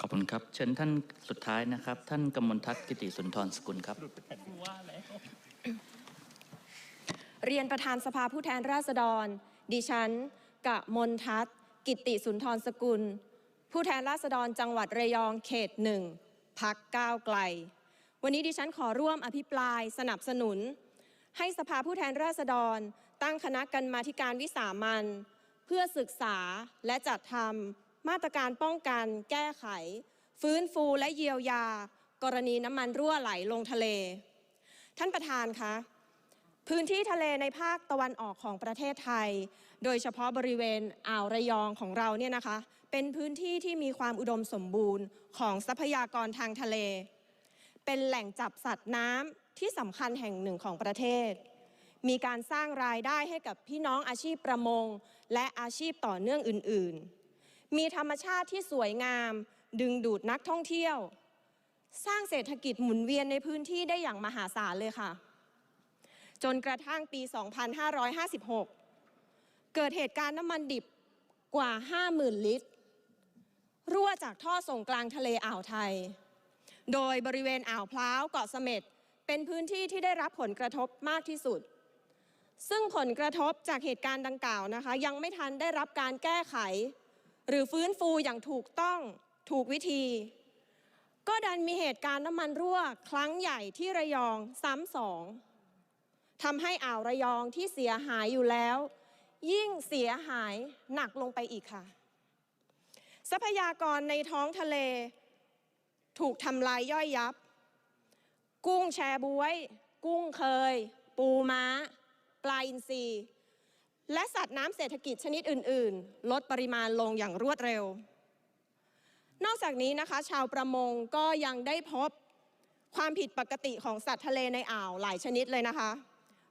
ขอบคุณครับ เชิญท่านสุดท้ายนะครับ ท่านกมลทัศน์กิติสุนทรสกุลครับเรียนประธานสภาผู้แทนราษฎร ดิฉันกะมนทัศน์กิตติสุนทรสกุล ผู้แทนราษฎรจังหวัดระยองเขตหนึ่งพักก้าวไกล วันนี้ดิฉันขอร่วมอภิปรายสนับสนุน ให้สภาผู้แทนราษฎร ตั้งคณะกรรมาธิการวิสามันเพื่อศึกษาและจัดทำ มาตรการป้องกัน แก้ไข ฟื้นฟูและเยียวยา กรณีน้ำมันรั่วไหลลงทะเล ท่านประธานคะพื้นที่ทะเลในภาคตะวันออกของประเทศไทย โดยเฉพาะบริเวณอ่าวระยองของเราเนี่ยนะคะ เป็นพื้นที่ที่มีความอุดมสมบูรณ์ของทรัพยากรทางทะเล เป็นแหล่งจับสัตว์น้ำที่สำคัญแห่งหนึ่งของประเทศ มีการสร้างรายได้ให้กับพี่น้องอาชีพประมง และอาชีพต่อเนื่องอื่น ๆ มีธรรมชาติที่สวยงาม ดึงดูดนักท่องเที่ยว สร้างเศรษฐกิจหมุนเวียนในพื้นที่ได้อย่างมหาศาลเลยค่ะ จนกระทั่งปี 2556 เกิดเหตุการณ์น้ำมันดิบกว่า 50,000 ลิตร รั่วจากท่อส่งกลางทะเลอ่าวไทย โดยบริเวณอ่าวพร้าวเกาะเสม็ดเป็นพื้นที่ที่ได้รับผลกระทบมากที่สุด ซึ่งผลกระทบจากเหตุการณ์ดังกล่าวนะคะ ยังไม่ทันได้รับการแก้ไข หรือฟื้นฟูอย่างถูกต้องถูกวิธี ก็ดันมีเหตุการณ์น้ำมันรั่ว ครั้งใหญ่ที่ระยองซ้ำสองทำให้อ่าวระยองที่เสียหายอยู่แล้ว ยิ่งเสียหายหนักลงไปอีกค่ะ ทรัพยากรในท้องทะเล ถูกทำลายย่อยยับ กุ้งแชบวย กุ้งเคย ปูม้า ปลาอินทรี และสัตว์น้ำเศรษฐกิจชนิดอื่น ๆ ลดปริมาณลงอย่างรวดเร็ว นอกจากนี้นะคะ ชาวประมงก็ยังได้พบความผิดปกติของสัตว์ทะเลในอ่าวหลายชนิดเลยนะคะ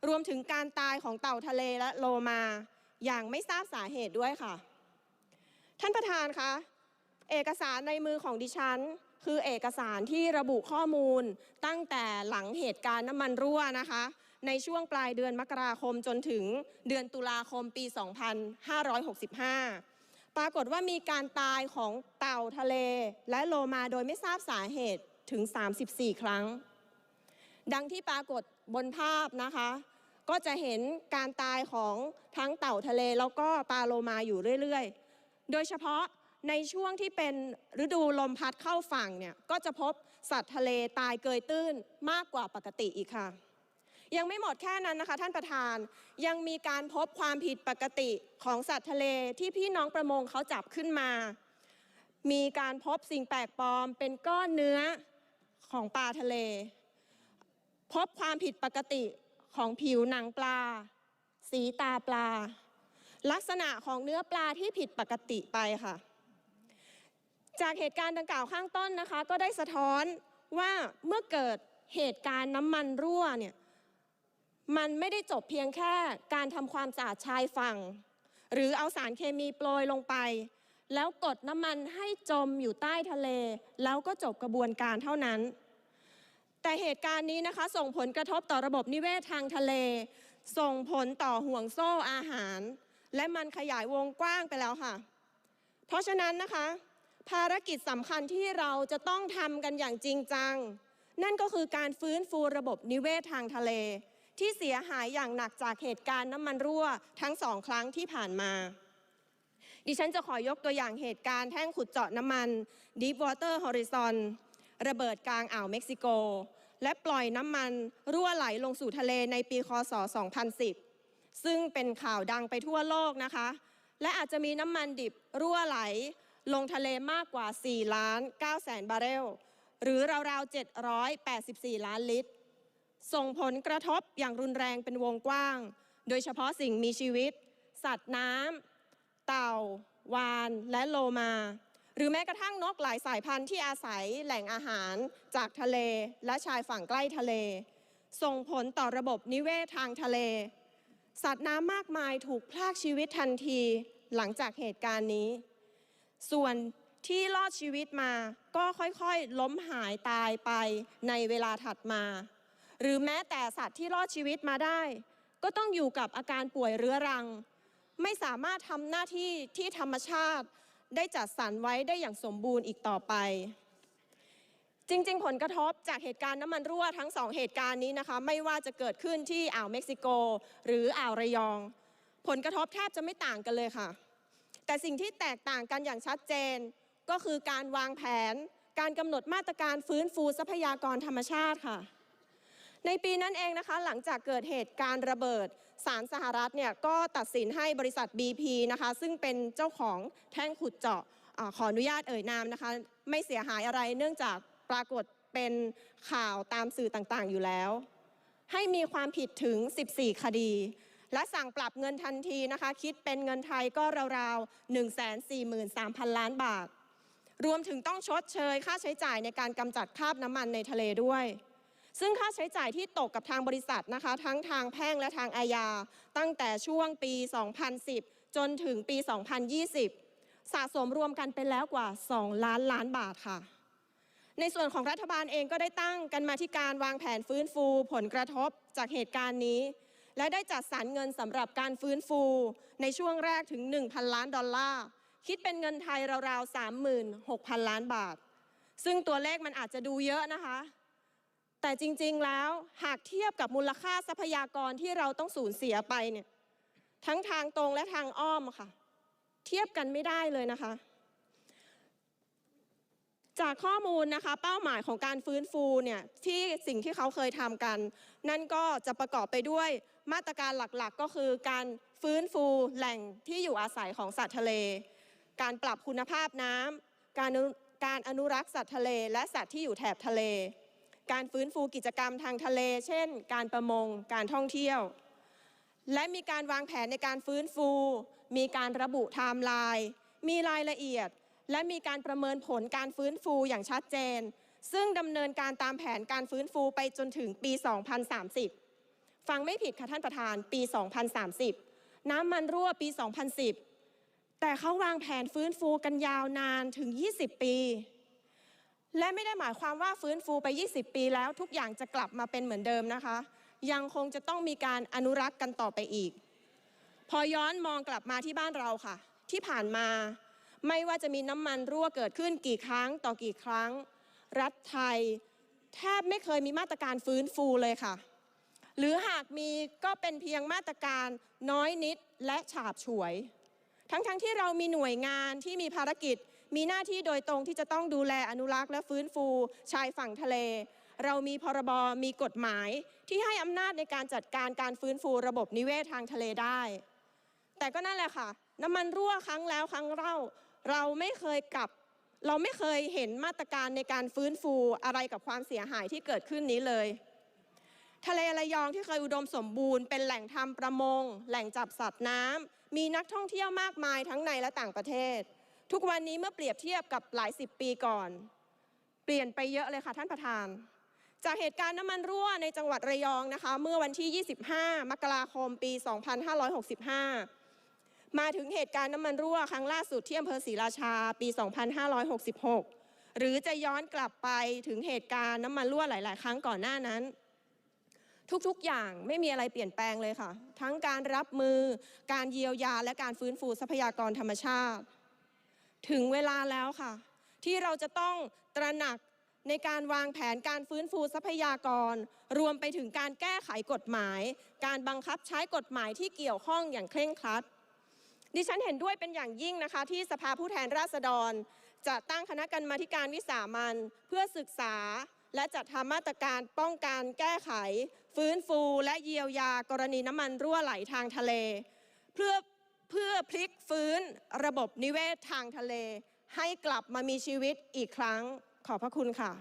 รวมถึงการตายของเต่าทะเลและโลมาอย่างไม่ทราบสาเหตุด้วยค่ะ ท่านประธานคะเอกสารในมือของดิฉัน คือเอกสารที่ระบุข้อมูลตั้งแต่หลังเหตุการณ์น้ำมันรั่วนะคะ ในช่วงปลายเดือนมกราคมจนถึงเดือนตุลาคมปี 2565ปรากฏว่ามีการตายของเต่าทะเล และโลมาโดยไม่ทราบสาเหตุถึง 34 ครั้ง ดังที่ปรากฏบนภาพนะคะ ก็จะเห็นการตายของทั้งเต่าทะเลแล้วก็ปลาโลมาอยู่เรื่อยๆ โดยเฉพาะในช่วงที่เป็นฤดูลมพัดเข้าฝั่งเนี่ย ก็จะพบสัตว์ทะเลตายเกยตื้นมากกว่าปกติอีกค่ะ ยังไม่หมดแค่นั้นนะคะ ท่านประธานยังมีการพบความผิดปกติของสัตว์ทะเลที่พี่น้องประมงเขาจับขึ้นมา มีการพบสิ่งแปลกปลอมเป็นก้อนเนื้อของปลาทะเล พบความผิดปกติของผิวหนังปลา สีตาปลา ลักษณะของเนื้อปลาที่ผิดปกติไปค่ะ จากเหตุการณ์ดังกล่าวข้างต้นนะคะ ก็ได้สะท้อนว่าเมื่อเกิดเหตุการณ์น้ำมันรั่วเนี่ย มันไม่ได้จบเพียงแค่การทำความสะอาดชายฝั่ง หรือเอาสารเคมีโปรยลงไป แล้วกดน้ำมันให้จมอยู่ใต้ทะเล แล้วก็จบกระบวนการเท่านั้น แต่เหตุการณ์นี้นะคะ ส่งผลกระทบต่อระบบนิเวศทางทะเล ส่งผลต่อห่วงโซ่อาหาร และมันขยายวงกว้างไปแล้วค่ะ เพราะฉะนั้นนะคะ ภารกิจสำคัญที่เราจะต้องทำกันอย่างจริงจัง นั่นก็คือการฟื้นฟูระบบนิเวศทางทะเล ที่เสียหายอย่างหนักจากเหตุการณ์น้ำมันรั่วทั้งสองครั้งที่ผ่านมา ดิฉันจะขอยกตัวอย่างเหตุการณ์แท่งขุดเจาะน้ำมัน Deepwater Horizon ระเบิดกลางอ่าวเม็กซิโก และปล่อยน้ำมันรั่วไหลลงสู่ทะเลในปีคศ 2010 ซึ่งเป็นข่าวดังไปทั่วโลกนะคะ และอาจจะมีน้ำมันดิบรั่วไหล ลงทะเลมากกว่า 4 ล้าน9แสนบาร์เรล หรือราวๆ 784 ล้านลิตร ส่งผลกระทบอย่างรุนแรงเป็นวงกว้าง โดยเฉพาะสิ่งมีชีวิต สัตว์น้ำเต่า วาน และโลมา หรือแม้กระทั่งนกหลายสายพันธุ์ที่อาศัยแหล่งอาหารจากทะเลและชายฝั่งใกล้ทะเล ส่งผลต่อระบบนิเวศทางทะเล สัตว์น้ำมากมายถูกพรากชีวิตทันทีหลังจากเหตุการณ์นี้ ส่วนที่รอดชีวิตมาก็ค่อยๆ ล้มหายตายไปในเวลาถัดมา หรือแม้แต่สัตว์ที่รอดชีวิตมาได้ ก็ต้องอยู่กับอาการป่วยเรื้อรัง ไม่สามารถทำหน้าที่ที่ธรรมชาติ ได้จัดสรรไว้ได้อย่างสมบูรณ์อีกต่อไป จริง ๆ ผลกระทบจากเหตุการณ์น้ำมันรั่วทั้งสองเหตุการณ์นี้นะคะ ไม่ว่าจะเกิดขึ้นที่อ่าวเม็กซิโก หรืออ่าวระยอง ผลกระทบแทบจะไม่ต่างกันเลยค่ะ แต่สิ่งที่แตกต่างกันอย่างชัดเจนก็คือการวางแผนการกำหนดมาตรการฟื้นฟูทรัพยากรธรรมชาติค่ะ ในปีนั้นเองนะคะหลังจากเกิดเหตุการณ์ระเบิดศาลสหรัฐเนี่ยก็ตัดสินให้บริษัท BP นะคะซึ่งเป็นเจ้าของแท่งขุดเจาะอาขออนุญาตเอ่ยนามนะคะไม่เสียหายอะไรเนื่องจากปรากฏเป็นข่าวตามสื่อต่างๆอยู่แล้ว ให้มีความผิดถึง 14 คดี และสั่งปรับเงินทันทีนะคะคิดเป็นเงินไทยก็ราวๆ 143,000 ล้านบาท รวมถึงต้องชดเชยค่าใช้จ่ายในการกำจัดคราบน้ำมันในทะเลด้วย ซึ่งค่าใช้จ่ายที่ตกกับทางบริษัทนะคะ ทั้งทางแพ่งและทางอาญา ตั้งแต่ช่วงปี 2010 จนถึงปี 2020 สะสมรวมกันเป็นแล้วกว่า 2 ล้านล้านบาทค่ะ ในส่วนของรัฐบาลเองก็ได้ตั้งกันมาที่การวางแผนฟื้นฟูผลกระทบจากเหตุการณ์นี้ และได้จัดสรรเงินสำหรับการฟื้นฟู ในช่วงแรกถึง 1,000 ล้านดอลลาร์คิดเป็นเงินไทยราวๆ 36,000 ล้านบาท ซึ่งตัวเลขมันอาจจะดูเยอะนะคะ แต่จริงๆแล้วหากเทียบกับมูลค่าทรัพยากรที่เราต้องสูญเสียไปเนี่ยทั้งทางตรงและทางอ้อมค่ะ เทียบกันไม่ได้เลยนะคะ จากข้อมูลนะคะ เป้าหมายของการฟื้นฟูเนี่ยที่สิ่งที่เขาเคยทำกัน นั่นก็จะประกอบไปด้วยมาตรการหลักๆ ก็คือการฟื้นฟูแหล่งที่อยู่อาศัยของสัตว์ทะเล การปรับคุณภาพน้ำการการอนุรักษ์สัตว์ทะเล และสัตว์ที่อยู่แถบทะเล การฟื้นฟูกิจกรรมทางทะเล เช่น การประมง การท่องเที่ยว และมีการวางแผนในการฟื้นฟู มีการระบุไทม์ไลน์มีรายละเอียด และมีการประเมินผลการฟื้นฟูอย่างชัดเจน ซึ่งดำเนินการตามแผนการฟื้นฟูไปจนถึงปี 2030 ฟังไม่ผิดค่ะท่านประธานปี 2030 น้ำมันรั่วปี 2010 แต่เขาวางแผนฟื้นฟูกันยาวนานถึง 20 ปี และไม่ได้หมายความว่าฟื้นฟูไป 20 ปีแล้วทุกอย่างจะกลับมาเป็นเหมือนเดิมนะคะ ยังคงจะต้องมีการอนุรักษ์กันต่อไปอีก พอย้อนมองกลับมาที่บ้านเราค่ะ ที่ผ่านมาไม่ว่าจะมีน้ำมันรั่วเกิดขึ้นกี่ครั้งต่อกี่ครั้ง รัฐไทย แทบไม่เคยมีมาตรการฟื้นฟูเลยค่ะ หรือหากมีก็เป็นเพียงมาตรการน้อยนิดและฉาบฉวย ทั้งๆทที่เรามีหน่วยงานที่มีภารกิจ มีหน้าที่โดยตรงที่จะต้องดูแลอนุรักษ์และฟื้นฟู ชายฝั่งทะเล เรามีพรบมีกฎหมาย ที่ให้อำนาจในการจัดการการฟื้นฟูระบบนิเวศทางทะเลได้ แต่ก็นั่นแหละค่ะ น้ำมันรั่วครั้งแล้วครั้งเล่า เราไม่เคยกลับ เราไม่เคยเห็นมาตรการในการฟื้นฟูอะไรกับความเสียหายที่เกิดขึ้นนี้เลยทะเลระยองที่เคยอุดมสมบูรณ์เป็นแหล่งทำประมง แหล่งจับสัตว์น้ำมีนักท่องเที่ยวมากมายทั้งในและต่างประเทศ ทุกวันนี้เมื่อเปรียบเทียบกับหลายสิบปีก่อน เปลี่ยนไปเยอะเลยค่ะท่านประธาน จากเหตุการณ์น้ำมันรั่วในจังหวัดระยองนะคะ เมื่อวันที่ 25 มกราคมปี 2565 มาถึงเหตุการณ์น้ำมันรั่วครั้งล่าสุดที่อำเภอศรีราชาปี 2566 หรือจะย้อนกลับไปถึงเหตุการณ์น้ำมันรั่วหลาย ๆ ครั้งก่อนหน้านั้นทุกๆ อย่างไม่มีอะไรเปลี่ยนแปลงเลยค่ะ ทั้งการรับมือ การเยียวยา และการฟื้นฟูทรัพยากรธรรมชาติ ถึงเวลาแล้วค่ะ ที่เราจะต้องตระหนักในการวางแผนการฟื้นฟูทรัพยากร รวมไปถึงการแก้ไขกฎหมาย การบังคับใช้กฎหมายที่เกี่ยวข้องอย่างเคร่งครัด ดิฉันเห็นด้วยเป็นอย่างยิ่งนะคะ ที่สภาผู้แทนราษฎร จะตั้งคณะกรรมาการวิสามันเพื่อศึกษา และจัดทำมาตรการป้องกันแก้ไข ฟื้นฟูและเยียวยากรณีน้ำมันรั่วไหลทางทะเล เพื่อ เพื่อพลิกฟื้นระบบนิเวศทางทะเล ให้กลับมามีชีวิตอีกครั้งขอบพระคุณค่ะ